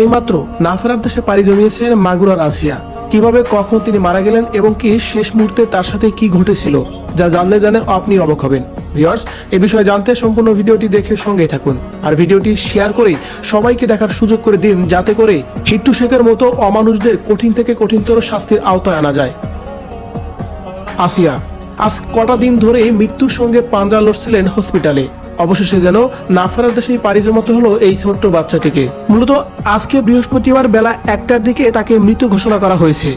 এইমাত্র না ফেরার দেশে পাড়ি জমিয়েছেন মাগুরার আসিয়া। কীভাবে, কখন তিনি মারা গেলেন এবং কি শেষ মুহূর্তে তার সাথে কি ঘটেছিল, যা জানলে জানে আপনি অবাক হবেন। এ বিষয়ে জানতে সম্পূর্ণ ভিডিওটি দেখে সঙ্গে থাকুন। আর ভিডিওটি শেয়ার করে সবাইকে দেখার সুযোগ করে দিন, যাতে করে হিট্টু শেখের মতো অমানুষদের কঠিন থেকে কঠিনতর শাস্তির আওতায় আনা যায়। আসিয়া, আজ কটা দিন ধরে মৃত্যুর সঙ্গে পাঞ্জা লড়ছিলেন হসপিটালে। অবশেষে যেন না ফেরার দেশেই পাড়ি জমাতে হলো এই ছোট্ট বাচ্চাটিকে। মূলত আজকে বৃহস্পতিবার বেলা একটার দিকে তাকে মৃত ঘোষণা করা হয়েছে।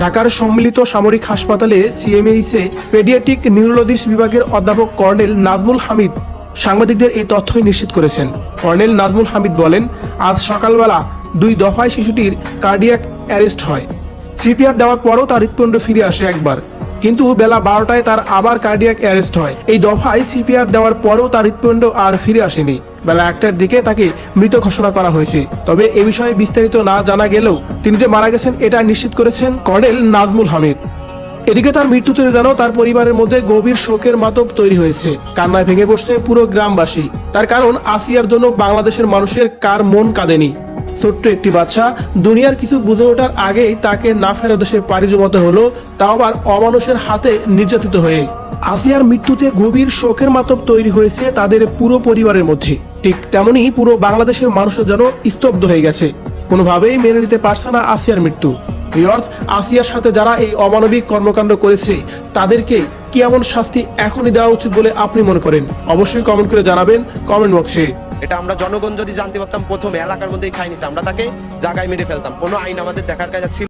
ঢাকার সম্মিলিত সামরিক হাসপাতালে সিএমএইসে পেডিয়াট্রিক নিউরোলজিস বিভাগের অধ্যাপক কর্নেল নাজমুল হামিদ সাংবাদিকদের এই তথ্যই নিশ্চিত করেছেন। কর্নেল নাজমুল হামিদ বলেন, আজ সকালবেলা দুই দফায় শিশুটির কার্ডিয়াক অ্যারেস্ট হয়। সিপিআর দেওয়ার পরও তার হৃৎপিণ্ড ফিরে আসে একবার। কিন্তু বেলা বারোটায় তার আবার কার্ডিয়াক অ্যারেস্ট হয়। এই দফায় সিপিআর দেওয়ার পরও তার হৃৎপিণ্ড আর ফিরে আসেনি। বেলা একটার দিকে তাকে মৃত ঘোষণা করা হয়েছে। তবে এ বিষয়ে বিস্তারিত না জানা গেলেও তিনি যে মারা গেছেন, এটা নিশ্চিত করেছেন কর্নেল নাজমুল হামিদ। এদিকে তার মৃত্যুতে যেন তার পরিবারের মধ্যে গভীর শোকের মাতব তৈরি হয়েছে। কান্নায় ভেঙে পড়ছে পুরো গ্রামবাসী। তার কারণ আসিয়ার জন্য বাংলাদেশের মানুষের কার মন কাঁদেনি। ছোট্ট একটি বাচ্চা। দুনিয়ার কিছু বুঝে ওঠার আগেই তাকে না ফেরা দেশে পাড়ি জমাতে হলো, তাও আবার অমানুষের হাতে নির্যাতিত হয়ে। আসিয়ার মৃত্যুতে গভীর শোকের মাতব তৈরি হয়েছে তাদের পুরো পরিবারের মধ্যে। ঠিক তেমনি পুরো বাংলাদেশের মানুষের যেন স্তব্ধ হয়ে গেছে। কোনোভাবেই মেনে নিতে পারছে না আসিয়ার মৃত্যু। ভিউয়ার্স, আসিয়ার সাথে যারা এই অমানবিক কর্মকাণ্ড করেছে, তাদেরকে কি এমন শাস্তি এখনই দেওয়া উচিত বলে আপনি মনে করেন? অবশ্যই কমেন্ট করে জানাবেন কমেন্ট বক্সে। এটা আমরা জনগণ যদি জানতে পারতাম প্রথমে, এলাকার মধ্যেই খাইনি আমরা তাকে জায়গায় মেরে ফেলতাম। কোনো আইন আমাদের দেখার কাজ ছিল